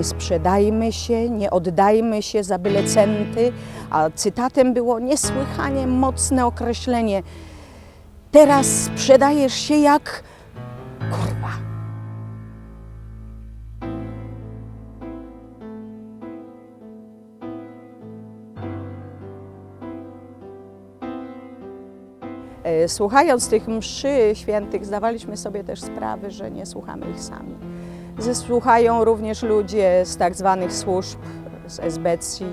nie sprzedajmy się, nie oddajmy się za byle centy, a cytatem było niesłychanie mocne określenie. Teraz sprzedajesz się jak kurwa. E, Słuchając tych mszy świętych, zdawaliśmy sobie też sprawę, że nie słuchamy ich sami. Że Słuchają również ludzie z tak zwanych służb, z esbecji.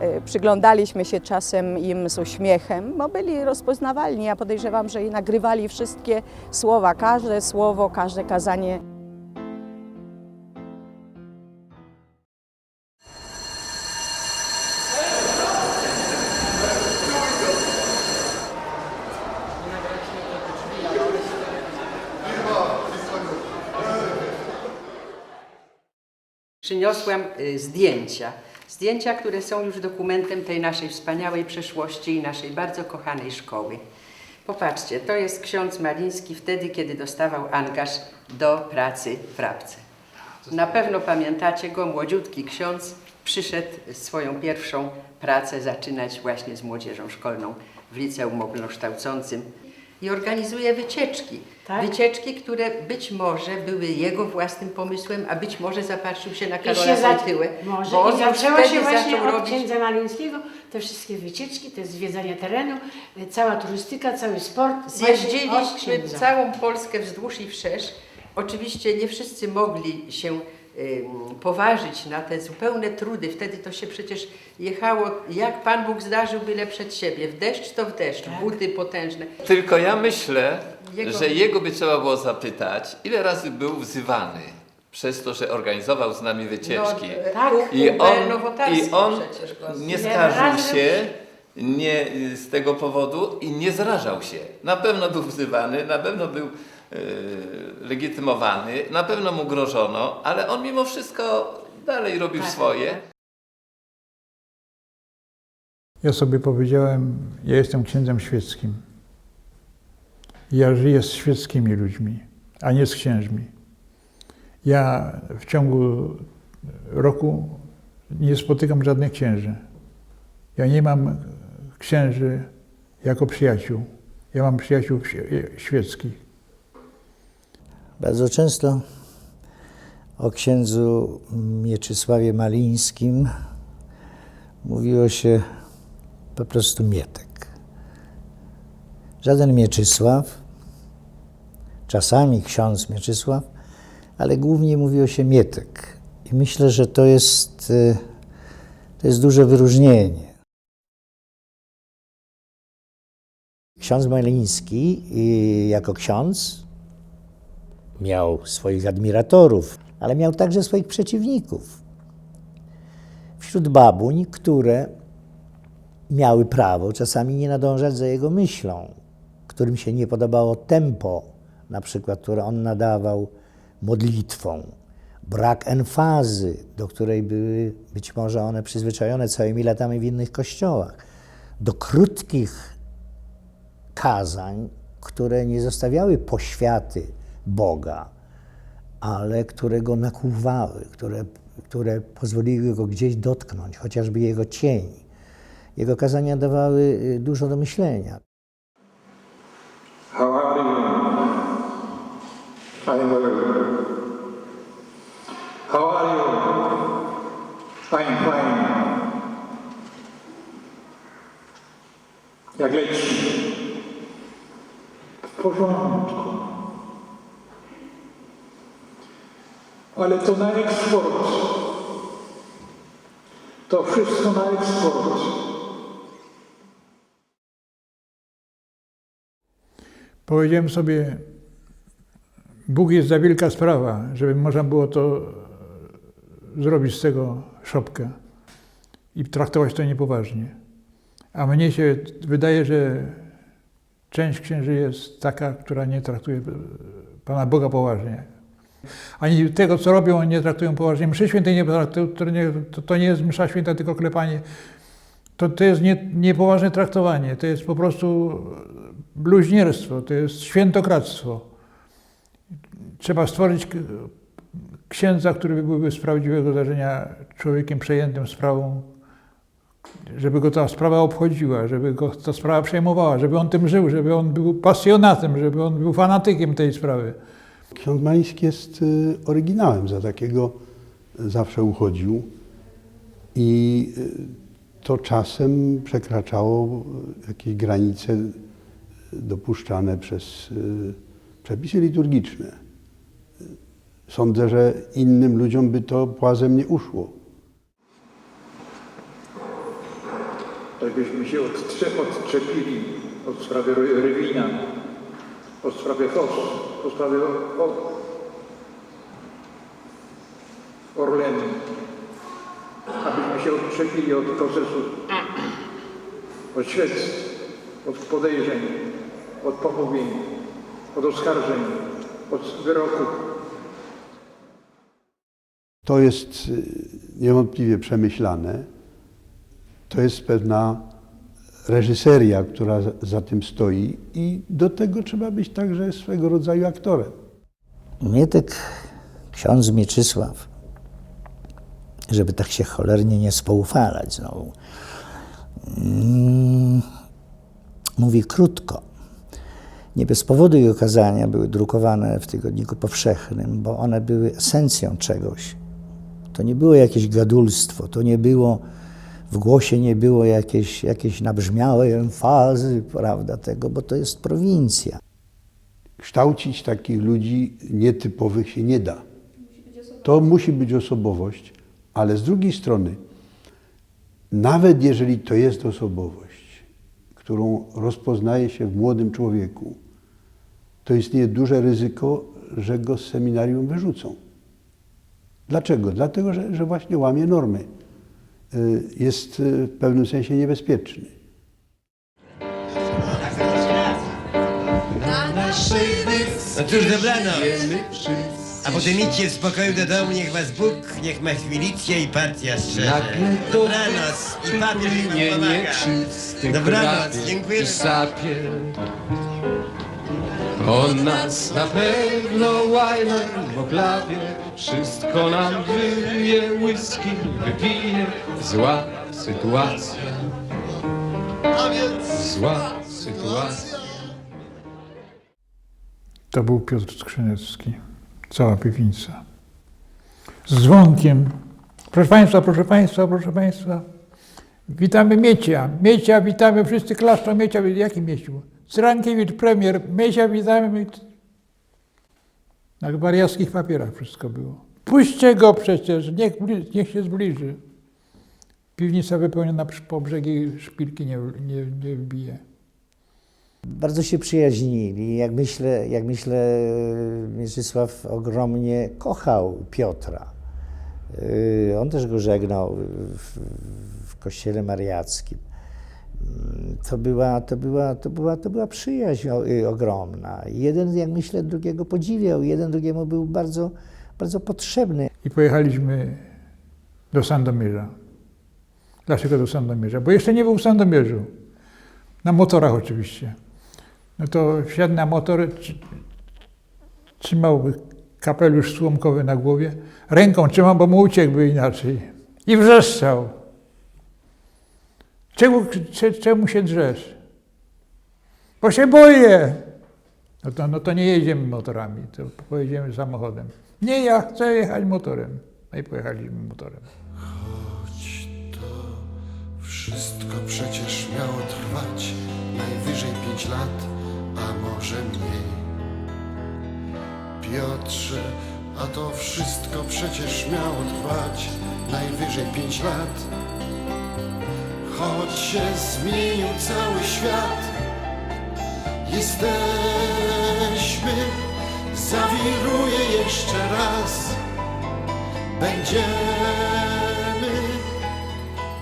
E, Przyglądaliśmy się czasem im z uśmiechem, bo byli rozpoznawalni. Ja podejrzewam, że i nagrywali wszystkie słowa, każde słowo, każde kazanie. Przyniosłam y, zdjęcia. Zdjęcia, które są już dokumentem tej naszej wspaniałej przeszłości i naszej bardzo kochanej szkoły. Popatrzcie, to jest ksiądz Maliński wtedy, kiedy dostawał angaż do pracy w Rabce. Na pewno pamiętacie go, młodziutki ksiądz przyszedł swoją pierwszą pracę zaczynać właśnie z młodzieżą szkolną w liceum ogólnokształcącym i organizuje wycieczki. Tak. Wycieczki, które być może były jego własnym pomysłem, a być może zapatrzył się na Karola za, Wojtyłę. może, bo i zaczęło się właśnie od robić księdza Malińskiego, te wszystkie wycieczki, te zwiedzania terenu, cała turystyka, cały sport. Zjeździliśmy całą Polskę wzdłuż i wszerz. Oczywiście nie wszyscy mogli się poważyć na te zupełne trudy. Wtedy to się przecież jechało, jak Pan Bóg zdarzył byle przed siebie. W deszcz to w deszcz, Tak. buty potężne. Tylko ja myślę, Jego- że jego by trzeba było zapytać, ile razy był wzywany przez to, że organizował z nami wycieczki. No, Tak. Hubert I on, I on nie skarżył się nie, z tego powodu i nie zrażał się. Na pewno był wzywany, na pewno był e, legitymowany, na pewno mu grożono, ale on mimo wszystko dalej robił Tak, swoje. tak. Ja sobie powiedziałem, ja jestem księdzem świeckim. Ja żyję z świeckimi ludźmi, a nie z księżmi. Ja w ciągu roku nie spotykam żadnych księży. Ja nie mam księży jako przyjaciół. Ja mam przyjaciół świe- świeckich. Bardzo często o księdzu Mieczysławie Malińskim mówiło się po prostu Mietek. Żaden Mieczysław, czasami ksiądz Mieczysław, ale głównie mówiło się Mietek. I myślę, że to jest, to jest duże wyróżnienie. Ksiądz Maliński y, jako ksiądz miał swoich admiratorów, ale miał także swoich przeciwników. Wśród babuń, które miały prawo czasami nie nadążać za jego myślą, którym się nie podobało tempo, na przykład, które on nadawał modlitwą, brak emfazy, do której były być może one przyzwyczajone całymi latami w innych kościołach, do krótkich kazań, które nie zostawiały poświaty Boga, ale które go nakłuwały, które, które pozwoliły go gdzieś dotknąć, chociażby jego cień. Jego kazania dawały y, dużo do myślenia. How are you? I'm well. How are you? I'm fine. Jak leci? W porządku. Ale to na eksport. To wszystko na eksport. Powiedziałem sobie, Bóg jest za wielka sprawa, żeby można było to zrobić z tego szopkę i traktować to niepoważnie. A mnie się wydaje, że część księży jest taka, która nie traktuje Pana Boga poważnie. Ani tego, co robią, nie traktują poważnie. Mszy świętej nie traktują, to to, nie jest msza święta, tylko klepanie. To, to jest nie, niepoważne traktowanie. To jest po prostu bluźnierstwo, to jest świętokradztwo. Trzeba stworzyć księdza, który byłby z prawdziwego zdarzenia człowiekiem przejętym sprawą, żeby go ta sprawa obchodziła, żeby go ta sprawa przejmowała, żeby on tym żył, żeby on był pasjonatem, żeby on był fanatykiem tej sprawy. Ksiądz Maliński jest y, oryginałem, za takiego zawsze uchodził i y, to czasem przekraczało jakieś granice dopuszczane przez y, przepisy liturgiczne. Sądzę, że innym ludziom by to płazem nie uszło. Jakbyśmy się odtrze- odczepili od sprawy Ry- Rywina, od sprawy Fos, od sprawy o, o, Orlenu, abyśmy się odczepili od procesu, od śledztw, od podejrzeń, od pomówień, od oskarżeń, od wyroków. To jest y, niewątpliwie przemyślane. To jest pewna reżyseria, która za- tym stoi i do tego trzeba być także swego rodzaju aktorem. Mnie tak ksiądz Mieczysław, żeby tak się cholernie nie spoufalać znowu, mm, mówi krótko. Nie bez powodu jej okazania były drukowane w Tygodniku Powszechnym, bo one były esencją czegoś. To nie było jakieś gadulstwo, to nie było, w głosie nie było jakieś, jakieś nabrzmiałej emfazy, prawda, tego, bo to jest prowincja. Kształcić takich ludzi nietypowych się nie da. To musi być osobowość, ale z drugiej strony, nawet jeżeli to jest osobowość, którą rozpoznaje się w młodym człowieku, to istnieje duże ryzyko, że go z seminarium wyrzucą. Dlaczego? Dlatego, że, że właśnie łamie normy. Y, Jest y, w pewnym sensie niebezpieczny. No cóż dobrano. A potem idźcie w spokoju do domu, niech was Bóg, niech was milicja i partia strzeże. Dobranoc i papież mi pomaga. Dobranoc, dziękuję. On nas na pewno łajna w oklawie, wszystko nam wyje, whisky wypije. Zła sytuacja, zła sytuacja. To był Piotr Skrzynecki, cała piwnica. Z dzwonkiem. Proszę Państwa, proszę Państwa, proszę Państwa. Witamy Miecia. Miecia, witamy, wszyscy klaszczą Miecia. Jaki Mieciu? Cyrankiewicz, premier. Miecia, witamy. Na wariackich papierach wszystko było. Puśćcie go przecież, niech, niech się zbliży. Piwnica wypełniona po brzegi szpilki nie, nie, nie wbije. Bardzo się przyjaźnili. Jak myślę, jak myślę, Mieczysław ogromnie kochał Piotra. Yy, On też go żegnał w, w kościele mariackim. To była, to, była, to, była, to była przyjaźń y, ogromna. Jeden, jak myślę, drugiego podziwiał, jeden drugiemu był bardzo, bardzo potrzebny. I pojechaliśmy do Sandomierza. Dlaczego do Sandomierza? Bo jeszcze nie był w Sandomierzu. Na motorach oczywiście. No to wsiadł na motor, tr- trzymał kapelusz słomkowy na głowie, ręką trzymał, bo mu uciekłby inaczej. I wrzeszczał. Czemu, cze- czemu się drzesz? Bo się boję. No to, no to nie jedziemy motorami, to pojedziemy samochodem. Nie, ja chcę jechać motorem. No i pojechaliśmy motorem. Choć to wszystko przecież miało trwać najwyżej pięć lat, a może mniej. Piotrze, a to wszystko przecież miało trwać najwyżej pięć lat. Choć się zmienił cały świat, jesteśmy, zawiruje jeszcze raz. Będziemy,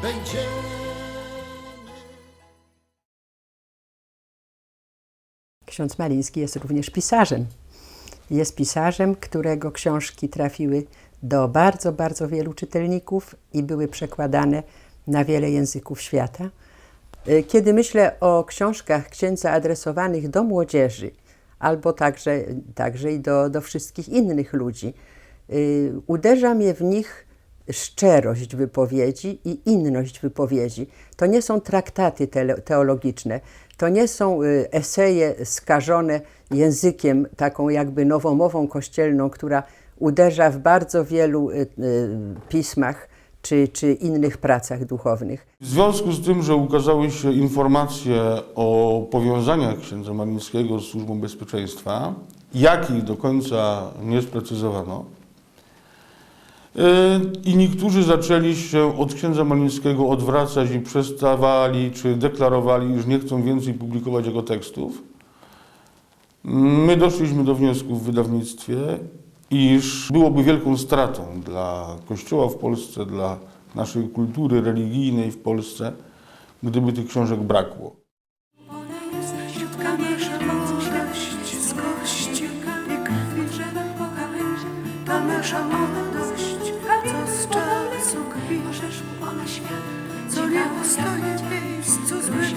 będziemy. Ksiądz Maliński jest również pisarzem. Jest pisarzem, którego książki trafiły do bardzo, bardzo wielu czytelników i były przekładane na wiele języków świata. Y, Kiedy myślę o książkach księdza adresowanych do młodzieży, albo także, także i do, do wszystkich innych ludzi, y, uderza mnie w nich szczerość wypowiedzi i inność wypowiedzi. To nie są traktaty teologiczne, to nie są y, eseje skażone językiem, taką jakby nowomową kościelną, która uderza w bardzo wielu pismach czy, czy innych pracach duchownych. W związku z tym, że ukazały się informacje o powiązaniach księdza Malińskiego z Służbą Bezpieczeństwa, jakich do końca nie sprecyzowano, yy, i niektórzy zaczęli się od księdza Malińskiego odwracać i przestawali, czy deklarowali, już nie chcą więcej publikować jego tekstów, my doszliśmy do wniosku w wydawnictwie, iż byłoby wielką stratą dla Kościoła w Polsce, dla naszej kultury religijnej w Polsce, gdyby tych książek brakło. Nasza młodość co z krwi. Co nie w miejscu zbyt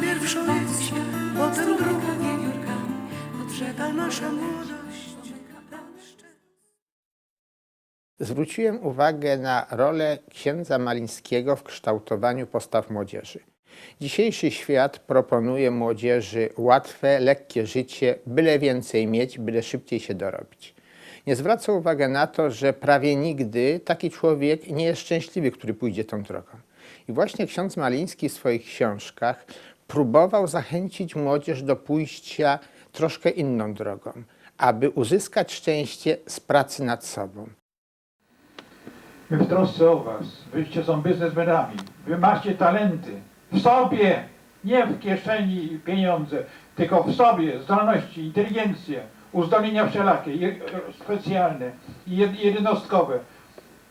pierwszą jest, drugą. Nasza młodość. Zwróciłem uwagę na rolę księdza Malińskiego w kształtowaniu postaw młodzieży. Dzisiejszy świat proponuje młodzieży łatwe, lekkie życie, byle więcej mieć, byle szybciej się dorobić. Nie zwraca uwagi na to, że prawie nigdy taki człowiek nie jest szczęśliwy, który pójdzie tą drogą. I właśnie ksiądz Maliński w swoich książkach próbował zachęcić młodzież do pójścia troszkę inną drogą, aby uzyskać szczęście z pracy nad sobą. My w trosce o was. Wyście są biznesmenami. Wy macie talenty. W sobie. Nie w kieszeni pieniądze, tylko w sobie. Zdolności, inteligencję, uzdolnienia wszelakie, specjalne i jed- jednostkowe.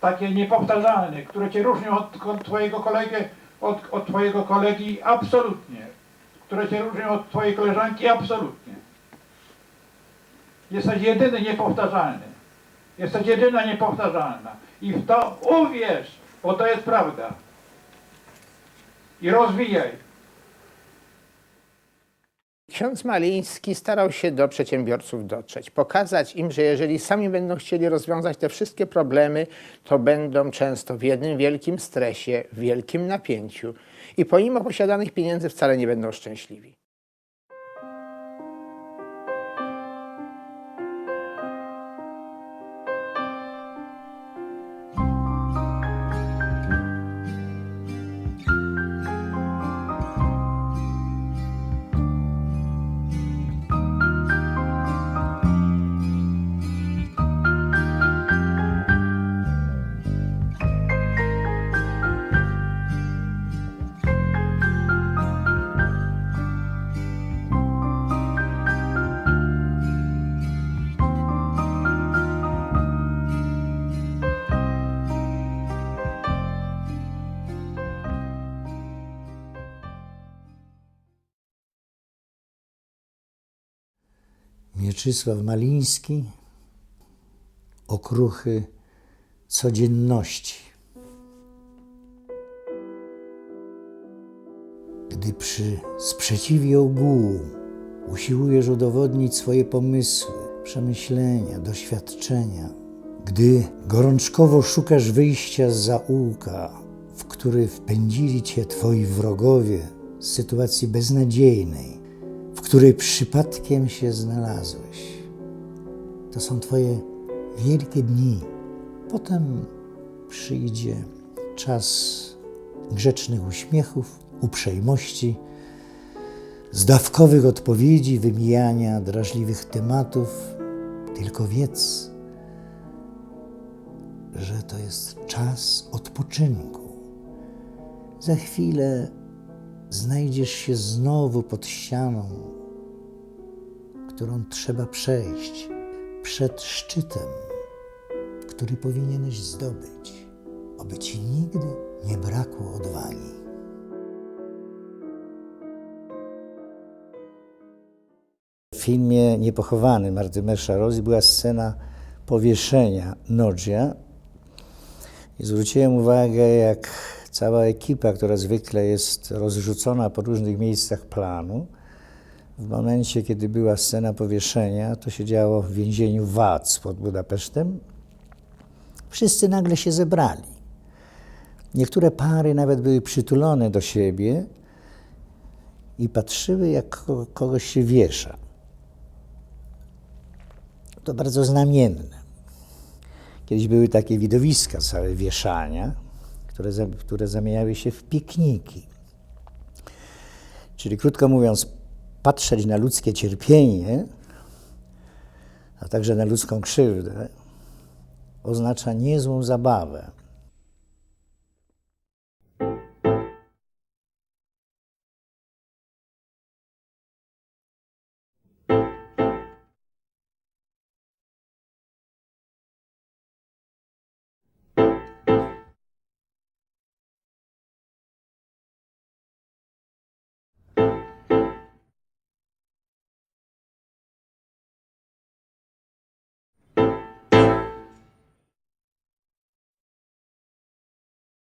Takie niepowtarzalne, które cię różnią od ko- twojego kolegi, od, od twojego kolegi absolutnie. Które cię różnią od twojej koleżanki absolutnie. Jesteś jedyny niepowtarzalny. Jesteś jedyna niepowtarzalna. I w to uwierz, bo to jest prawda. I rozwijaj. Ksiądz Maliński starał się do przedsiębiorców dotrzeć, pokazać im, że jeżeli sami będą chcieli rozwiązać te wszystkie problemy, to będą często w jednym wielkim stresie, w wielkim napięciu i pomimo posiadanych pieniędzy wcale nie będą szczęśliwi. Mieczysław Maliński, okruchy codzienności. Gdy przy sprzeciwie ogółu usiłujesz udowodnić swoje pomysły, przemyślenia, doświadczenia, gdy gorączkowo szukasz wyjścia z zaułka, w który wpędzili cię twoi wrogowie z sytuacji beznadziejnej, której przypadkiem się znalazłeś. To są Twoje wielkie dni. Potem przyjdzie czas grzecznych uśmiechów, uprzejmości, zdawkowych odpowiedzi, wymijania drażliwych tematów. Tylko wiedz, że to jest czas odpoczynku. Za chwilę znajdziesz się znowu pod ścianą, którą trzeba przejść przed szczytem, który powinieneś zdobyć, aby ci nigdy nie brakło odwagi. W filmie Niepochowany Martymersza Rosji była scena powieszenia Nodzia i zwróciłem uwagę, jak cała ekipa, która zwykle jest rozrzucona po różnych miejscach planu, W momencie, kiedy była scena powieszenia, to się działo w więzieniu Wac pod Budapesztem. Wszyscy nagle się zebrali. Niektóre pary nawet były przytulone do siebie i patrzyły, jak ko- kogoś się wiesza. To bardzo znamienne. Kiedyś były takie widowiska całe wieszania, które, które zamieniały się w pikniki. Czyli krótko mówiąc, patrzeć na ludzkie cierpienie, a także na ludzką krzywdę, oznacza niezłą zabawę.